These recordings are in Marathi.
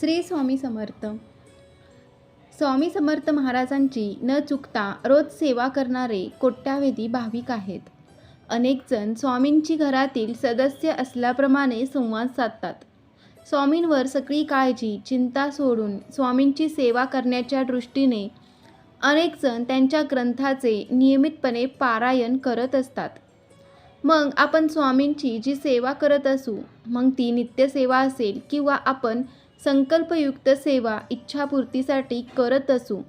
श्री स्वामी समर्थ. स्वामी समर्थ महाराजांची न चुकता रोज सेवा करणारे कोट्यावेधी भाविक आहेत. अनेकजण स्वामींची घरातील सदस्य असल्याप्रमाणे संवाद साधतात. स्वामींवर सगळी काळजी चिंता सोडून स्वामींची सेवा करण्याच्या दृष्टीने अनेकजण त्यांच्या ग्रंथाचे नियमितपणे पारायण करत असतात. मग आपण स्वामींची जी सेवा करत असू मग ती नित्यसेवा असेल किंवा आपण संकल्पयुक्त सेवा इच्छापूर्तीसाठी करत असू.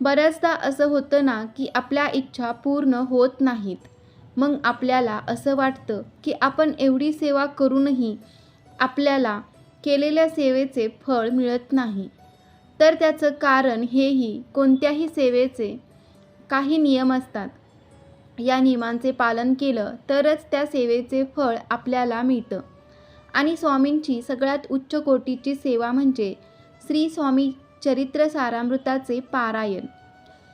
बऱ्याचदा असं होतं ना की आपल्या इच्छा पूर्ण होत नाहीत. मग आपल्याला असं वाटतं की आपण एवढी सेवा करूनही आपल्याला केलेल्या सेवेचे फळ मिळत नाही. तर त्याचं कारण हेही कोणत्याही सेवेचे काही नियम असतात. या नियमांचे पालन केलं तरच त्या सेवेचे फळ आपल्याला मिळतं. आणि स्वामींची सगळ्यात उच्च कोटीची सेवा म्हणजे श्री स्वामी चरित्र सारामृताचे पारायण.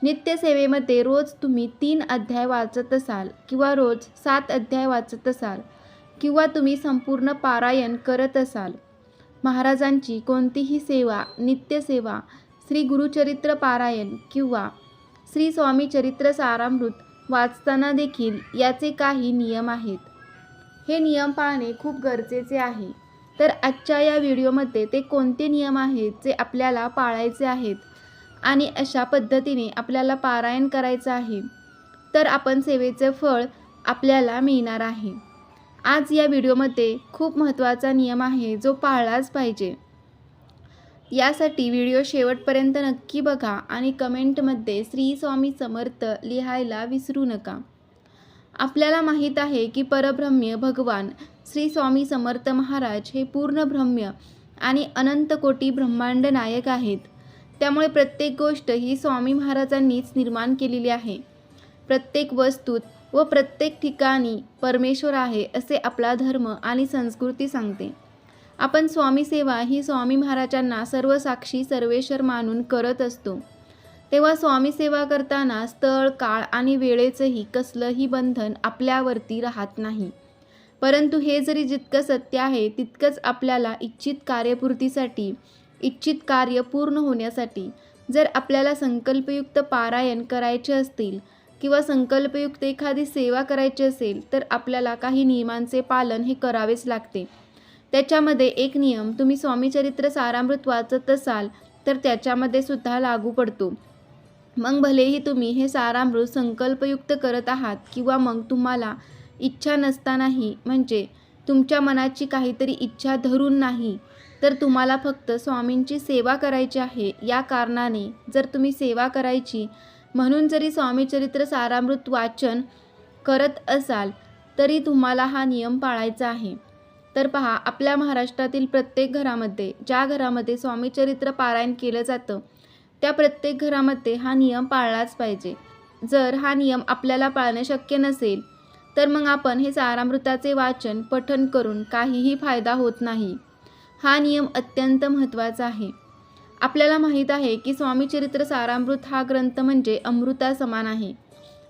नित्यसेवेमध्ये रोज तुम्ही तीन अध्याय वाचत असाल किंवा रोज सात अध्याय वाचत असाल किंवा तुम्ही संपूर्ण पारायण करत असाल महाराजांची कोणतीही सेवा नित्यसेवा श्री गुरुचरित्र पारायण किंवा श्री स्वामी चरित्र सारामृत वाचताना देखील याचे काही नियम आहेत. हे नियम पाळणे खूप गरजेचे आहे. तर आजच्या या व्हिडिओमध्ये ते कोणते नियम आहेत जे आपल्याला पाळायचे आहेत आणि अशा पद्धतीने आपल्याला पारायण करायचं आहे? तर आपण सेवेचे फळ आपल्याला मिळणार आहे. आज या व्हिडिओमध्ये खूप महत्त्वाचा नियम आहे जो पाळलाच पाहिजे. यासाठी व्हिडिओ शेवटपर्यंत नक्की बघा आणि कमेंटमध्ये श्री स्वामी समर्थ लिहायला विसरू नका. आपल्याला माहीत आहे की परब्रह्म्य भगवान श्री स्वामी समर्थ महाराज हे पूर्ण ब्रह्म्य आणि अनंत कोटी ब्रह्मांड नायक आहेत. त्यामुळे प्रत्येक गोष्ट ही स्वामी महाराजांनीच निर्माण केलेली आहे. प्रत्येक वस्तूत व प्रत्येक ठिकाणी परमेश्वर आहे असे आपला धर्म आणि संस्कृती सांगते. आपण स्वामी सेवा ही स्वामी महाराजांना सर्व साक्षी सर्वेश्वर मानून करत असतो. तेव्हा स्वामी सेवा करताना स्थळ काळ आणि वेळेचंही कसलंही बंधन आपल्यावरती राहत नाही. परंतु हे जरी जितकं सत्य आहे तितकंच आपल्याला इच्छित कार्यपूर्तीसाठी इच्छित कार्य पूर्ण होण्यासाठी जर आपल्याला संकल्पयुक्त पारायण करायचे असतील किंवा संकल्पयुक्त एखादी सेवा करायची असेल तर आपल्याला काही नियमांचे पालन हे करावेच लागते. त्याच्यामध्ये एक नियम तुम्ही स्वामीचरित्र सारामृत वाचत असाल तर त्याच्यामध्ये सुद्धा लागू पडतो. मग भलेही तुम्ही हे सारामृत संकल्पयुक्त करत आहात किंवा मग तुम्हाला इच्छा नसतानाही म्हणजे तुमच्या मनाची काहीतरी इच्छा धरून नाही तर तुम्हाला फक्त स्वामींची सेवा करायची आहे. या कारणाने जर तुम्ही सेवा करायची म्हणून जरी स्वामीचरित्र सारामृत वाचन करत असाल तरी तुम्हाला हा नियम पाळायचा आहे. तर पहा आपल्या महाराष्ट्रातील प्रत्येक घरामध्ये ज्या घरामध्ये स्वामीचरित्र पारायण केलं जातं त्या प्रत्येक घरामध्ये हा नियम पाळलाच पाहिजे. जर हा नियम आपल्याला पाळणे शक्य नसेल तर मग आपण हे सारामृताचे वाचन पठन करून काहीही फायदा होत नाही. हा नियम अत्यंत महत्त्वाचा आहे. आपल्याला माहीत आहे की स्वामीचरित्र सारामृत हा ग्रंथ म्हणजे अमृता समान आहे.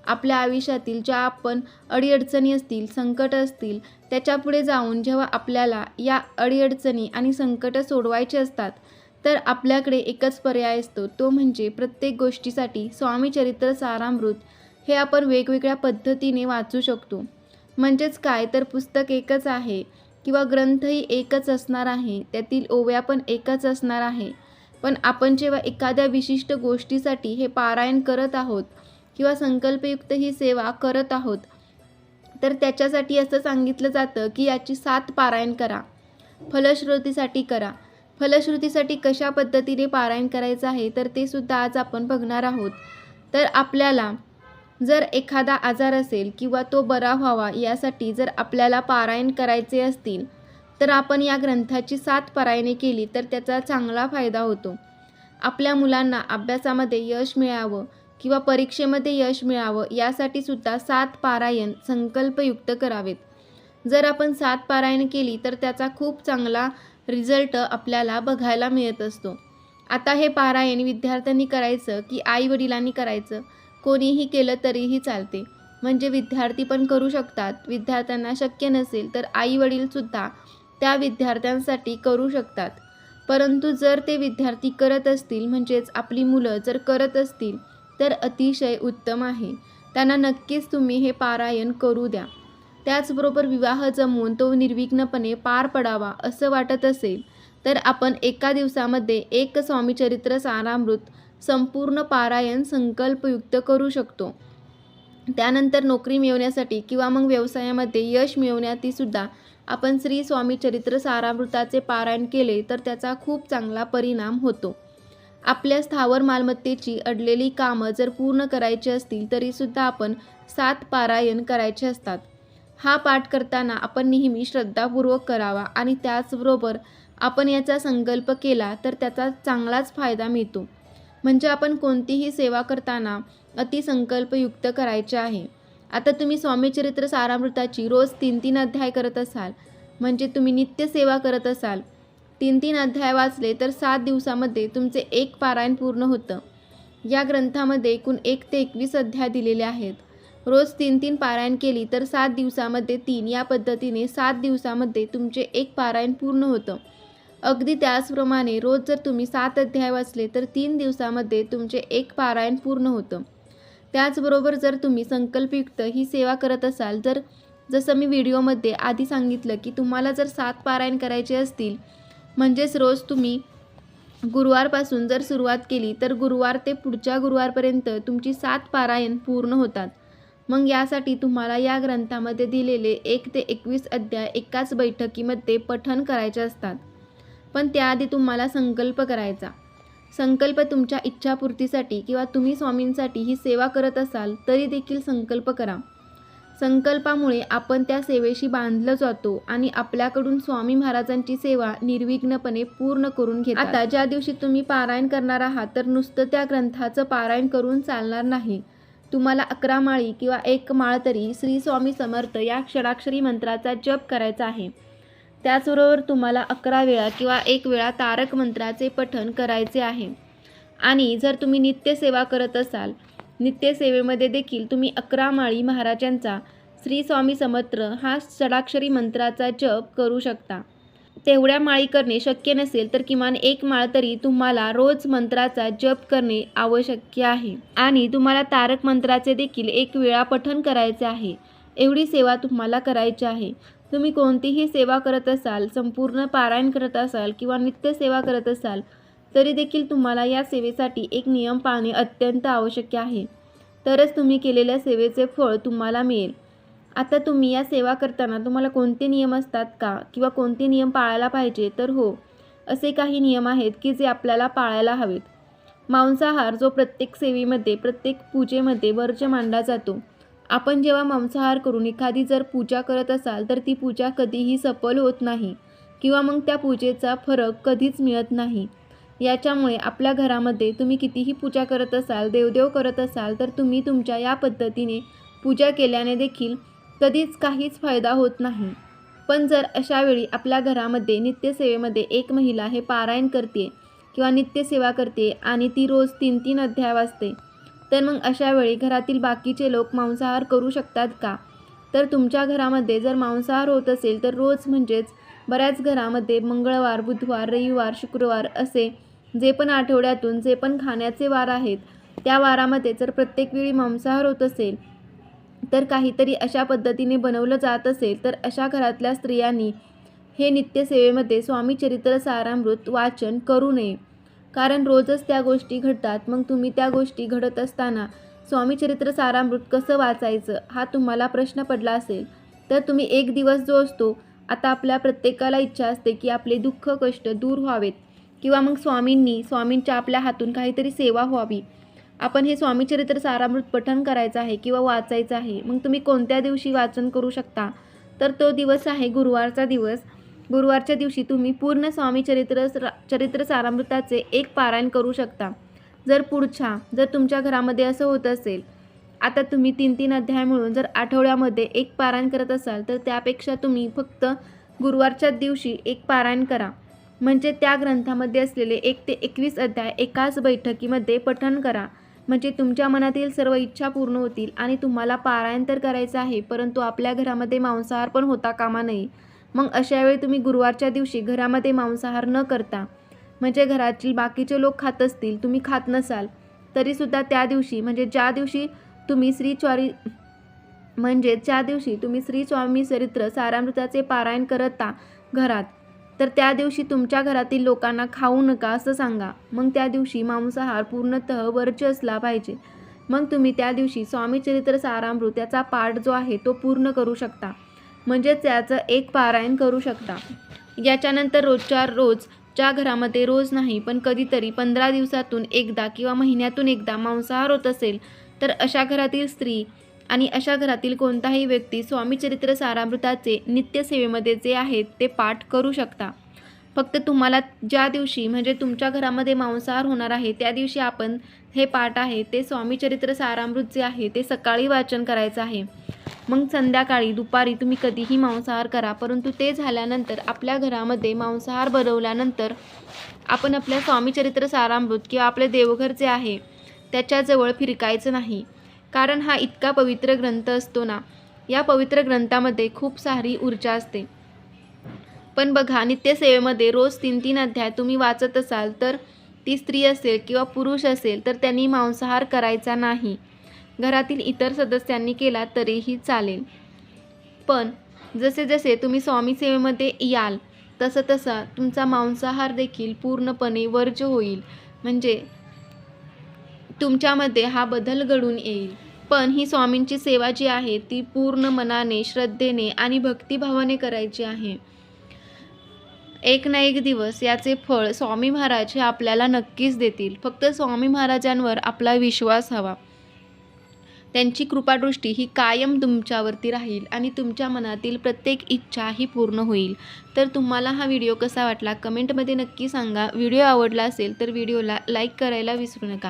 आपल्या आयुष्यातील ज्या आपण अडीअडचणी असतील संकट असतील त्याच्यापुढे जाऊन जेव्हा आपल्याला या अडीअडचणी आणि संकट सोडवायचे असतात तर आपल्याकडे एकच पर्याय असतो. तो म्हणजे प्रत्येक गोष्टीसाठी स्वामीचरित्र सारामृत हे आपण वेगवेगळ्या पद्धतीने वाचू शकतो. म्हणजेच काय? तर पुस्तक एकच आहे किंवा ग्रंथही एकच असणार आहे. त्यातील ओव्या पण एकच असणार आहे. पण आपण जेव्हा एखाद्या विशिष्ट गोष्टीसाठी हे पारायण करत आहोत किंवा संकल्पयुक्त ही सेवा करत आहोत तर त्याच्यासाठी असं सांगितलं जातं की याची सात पारायण करा. फलश्रुतीसाठी करा. फलश्रुतीसाठी कशा पद्धतीने पारायण करायचं आहे तर ते सुद्धा आज आपण बघणार आहोत. तर आपल्याला जर एखादा आजार असेल किंवा तो बरा व्हावा यासाठी जर आपल्याला पारायण करायचे असतील तर आपण या ग्रंथाची सात पारायणे केली तर त्याचा चांगला फायदा होतो. आपल्या मुलांना अभ्यासामध्ये यश मिळावं किंवा परीक्षेमध्ये यश मिळावं यासाठी सुद्धा सात पारायण संकल्पयुक्त करावेत. जर आपण सात पारायण केली तर त्याचा खूप चांगला रिझल्ट आपल्याला बघायला मिळत असतो. आता हे पारायण विद्यार्थ्यांनी करायचं की आई वडिलांनी करायचं? कोणीही केलं तरीही चालते. म्हणजे विद्यार्थी पण करू शकतात. विद्यार्थ्यांना शक्य नसेल तर आई वडीलसुद्धा त्या विद्यार्थ्यांसाठी करू शकतात. परंतु जर ते विद्यार्थी करत असतील म्हणजेच आपली मुलं जर करत असतील तर अतिशय उत्तम आहे. त्यांना नक्कीच तुम्ही हे पारायण करू द्या. त्याचबरोबर विवाह जमवून तो निर्विघ्नपणे पार पडावा असं वाटत असेल तर आपण एका दिवसामध्ये एक स्वामीचरित्र सारामृत संपूर्ण पारायण संकल्पयुक्त करू शकतो. त्यानंतर नोकरी मिळवण्यासाठी किंवा मग व्यवसायामध्ये यश मिळवण्यातीसुद्धा आपण श्री स्वामी चरित्र सारामृताचे पारायण केले तर त्याचा खूप चांगला परिणाम होतो. आपल्या स्थावर मालमत्तेची अडलेली कामं जर पूर्ण करायची असतील तरीसुद्धा आपण सात पारायण करायचे असतात. हा पाठ करताना आपण नेहमी श्रद्धापूर्वक करावा आणि त्याचबरोबर आपण याचा संकल्प केला तर त्याचा चांगलाच फायदा मिळतो. म्हणजे आपण कोणतीही सेवा करताना अतिसंकल्पयुक्त करायचे आहे. आता तुम्ही स्वामीचरित्र सारामृताची रोज तीन तीन अध्याय करत असाल. म्हणजे तुम्ही नित्य सेवा करत असाल. तीन तीन अध्याय वाचले तर सात दिवसामध्ये तुमचे एक पारायण पूर्ण होतं. या ग्रंथामध्ये एकूण एक ते एकवीस अध्याय दिलेले आहेत. रोज तीन तीन पारायण केली तर सात दिवसामध्ये तीन. या पद्धतीने सात दिवसामध्ये तुमचे एक पारायण पूर्ण होतं. अगदी त्याचप्रमाणे रोज जर तुम्ही सात अध्याय वाचले तर तीन दिवसामध्ये तुमचे एक पारायण पूर्ण होतं. त्याचबरोबर जर तुम्ही संकल्पयुक्त ही सेवा करत असाल जर जसं मी व्हिडिओमध्ये आधी सांगितलं की तुम्हाला जर सात पारायण करायचे असतील म्हणजेच रोज तुम्ही गुरुवारपासून जर सुरुवात केली तर गुरुवार ते पुढच्या गुरुवारपर्यंत तुमची सात पारायण पूर्ण होतात. मग यासाठी तुम्हाला या ग्रंथामध्ये दिलेले एक ते एकवीस अध्याय एकाच बैठकीमध्ये पठण करायचे असतात. पण त्याआधी तुम्हाला संकल्प करायचा. संकल्प तुमच्या इच्छापूर्तीसाठी किंवा तुम्ही स्वामींसाठी ही सेवा करत असाल तरी देखील संकल्प करा. संकल्पामुळे आपण त्या सेवेशी बांधलं जातो आणि आपल्याकडून स्वामी महाराजांची सेवा निर्विघ्नपणे पूर्ण करून घेत आता ज्या दिवशी तुम्ही पारायण करणार आहात तर नुसतं त्या ग्रंथाचं पारायण करून चालणार नाही. तुम्हाला अकरा माळी किंवा एक माळ तरी श्री स्वामी समर्थ या क्षणाक्षरी मंत्राचा जप करायचा आहे. त्याचबरोबर तुम्हाला अकरा वेळा किंवा एक वेळा तारक मंत्राचे पठण करायचे आहे. आणि जर तुम्ही नित्यसेवा करत असाल नित्यसेवेमध्ये देखील तुम्ही अकरा माळी महाराजांचा श्री स्वामी समर्थ हा षडाक्षरी मंत्राचा जप करू शकता. तेवढ्या माळी करणे शक्य नसेल तर किमान एक माळ तरी तुम्हाला रोज मंत्राचा जप करणे आवश्यक आहे. आणि तुम्हाला तारक मंत्राचे देखील एक वेळा पठण करायचे आहे. एवढी सेवा तुम्हाला करायची आहे. तुम्ही कोणतीही सेवा करत असाल संपूर्ण पारायण करत असाल किंवा नित्य सेवा करत असाल तरी देखील तुम्हाला या सेवेसाठी एक नियम पाळणे अत्यंत आवश्यक आहे. तरच तुम्ही केलेल्या सेवेचे फळ तुम्हाला मिळेल. आता तुम्ही या सेवा करताना तुम्हाला कोणते नियम असतात का? किंवा कोणते नियम पाळायला पाहिजे? तर हो असे काही नियम आहेत की जे आपल्याला पाळायला हवेत. मांसाहार जो प्रत्येक सेवेमध्ये प्रत्येक पूजेमध्ये वर्ज मांडला जातो. आपण जेव्हा मांसाहार करून एखादी जर पूजा करत असाल तर ती पूजा कधीही सफल होत नाही किंवा मग त्या पूजेचा फरक कधीच मिळत नाही. याच्यामुळे आपल्या घरामध्ये तुम्ही कितीही पूजा करत असाल देवदेव करत असाल तर तुम्ही तुमच्या या पद्धतीने पूजा केल्याने देखील कधीच काहीच फायदा होत नाही. पण जर अशावेळी आपल्या घरामध्ये नित्यसेवेमध्ये एक महिला हे पारायण करते किंवा नित्यसेवा करते आणि ती रोज तीन तीन अध्याय वाचते तर मग अशावेळी घरातील बाकीचे लोक मांसाहार करू शकतात का? तर तुमच्या घरामध्ये जर मांसाहार होत असेल तर रोज म्हणजेच बऱ्याच घरामध्ये मंगळवार बुधवार रविवार शुक्रवार असे जे पण आठवड्यातून जे पण खाण्याचे वार आहेत त्या वारामध्ये जर प्रत्येक वेळी मांसाहार होत असेल तर काहीतरी अशा पद्धतीने बनवलं जात असेल तर अशा घरातल्या स्त्रियांनी हे नित्यसेवेमध्ये स्वामी चरित्र सारामृत वाचन करू नये. कारण रोजच त्या गोष्टी घडतात. मग तुम्ही त्या गोष्टी घडत असताना स्वामी चरित्र सारामृत कसं वाचायचं हा तुम्हाला प्रश्न पडला असेल. तर तुम्ही एक दिवस जो असतो आता आपल्या प्रत्येकाला इच्छा असते की आपले दुःख कष्ट दूर व्हावेत. किंवा मग स्वामींनी स्वामींच्या आपल्या हातून काहीतरी सेवा व्हावी. आपण हे स्वामीचरित्र सारामृत पठण करायचं आहे किंवा वाचायचं आहे मग तुम्ही कोणत्या दिवशी वाचन करू शकता? तर तो दिवस आहे गुरुवारचा दिवस. गुरुवारच्या दिवशी तुम्ही पूर्ण स्वामी चरित्र चरित्र सारामृताचे एक पारायण करू शकता. जर पुढच्या जर तुमच्या घरामध्ये असं होत असेल आता तुम्ही तीन तीन अध्याय मिळून जर आठवड्यामध्ये एक पारायण करत असाल तर त्यापेक्षा तुम्ही फक्त गुरुवारच्या दिवशी एक पारायण करा. म्हणजे त्या ग्रंथामध्ये असलेले एक ते एकवीस अध्याय एकाच बैठकीमध्ये पठण करा. म्हणजे तुमच्या मनातील सर्व इच्छा पूर्ण होतील आणि तुम्हाला पारायण तर करायचं आहे परंतु आपल्या घरामध्ये मांसाहार पण होता कामा नये. मग अशावेळी तुम्ही गुरुवारच्या दिवशी घरामध्ये मांसाहार न करता म्हणजे घरातील बाकीचे लोक खात असतील तुम्ही खात नसाल तरीसुद्धा त्या दिवशी म्हणजे ज्या दिवशी तुम्ही श्रीच्वारी म्हणजे ज्या दिवशी तुम्ही श्री स्वामी चरित्र सारामृताचे पारायण करता घरात तर त्या दिवशी तुमच्या घरातील लोकांना खाऊ नका असं सांगा. मग त्या दिवशी मांसाहार पूर्णतः वर्ज्य असला पाहिजे. मग तुम्ही त्या दिवशी स्वामीचरित्र सारामृत याचा पाठ जो आहे तो पूर्ण करू शकता. म्हणजेच त्याचं एक पारायण करू शकता. याच्यानंतर रोजच्या रोज ज्या घरामध्ये रोज नाही पण कधीतरी पंधरा दिवसातून एकदा किंवा महिन्यातून एकदा मांसाहार होत असेल तर अशा घरातील स्त्री आणि अशा घरातील कोणताही व्यक्ती स्वामीचरित्र सारामृताचे नित्यसेवेमध्ये जे आहेत ते पाठ करू शकता. फक्त तुम्हाला ज्या दिवशी म्हणजे तुमच्या घरामध्ये मांसाहार होणार आहे त्या दिवशी आपण हे पाठ आहे ते स्वामीचरित्र सारामृत जे आहे ते सकाळी वाचन करायचं आहे. मग संध्याकाळी दुपारी तुम्ही कधीही मांसाहार करा परंतु ते झाल्यानंतर आपल्या घरामध्ये मांसाहार बनवल्यानंतर आपण आपल्या स्वामीचरित्र सारामृत किंवा आपले देवघर जे आहे त्याच्याजवळ फिरकायचं नाही. कारण हा इतका पवित्र ग्रंथ असतो ना या पवित्र ग्रंथामध्ये खूप सारी ऊर्जा असते. पण बघा नित्यसेवेमध्ये रोज तीन तीन अध्याय तुम्ही वाचत असाल तर ती स्त्री असेल किंवा पुरुष असेल तर त्यांनी मांसाहार करायचा नाही. घरातील इतर सदस्यांनी केला तरीही चालेल. पण जसे जसे तुम्ही स्वामी सेवेमध्ये याल तसं तसा तुमचा मांसाहार देखील पूर्णपणे वर्ज्य होईल. म्हणजे तुमच्यामध्ये हा बदल घडून येईल. पण ही स्वामींची सेवा जी आहे ती पूर्ण मनाने श्रद्धेने आणि भक्तिभावाने करायची आहे. एक ना एक दिवस याचे फळ स्वामी महाराज हे आपल्याला नक्कीच देतील. फक्त स्वामी महाराजांवर आपला विश्वास हवा. त्यांची कृपादृष्टी ही कायम तुमच्यावरती राहील आणि तुमच्या मनातील प्रत्येक इच्छा ही पूर्ण होईल. तर तुम्हाला हा व्हिडिओ कसा वाटला? कमेंटमध्ये नक्की सांगा. व्हिडिओ आवडला असेल तर व्हिडिओला लाईक करायला विसरू नका.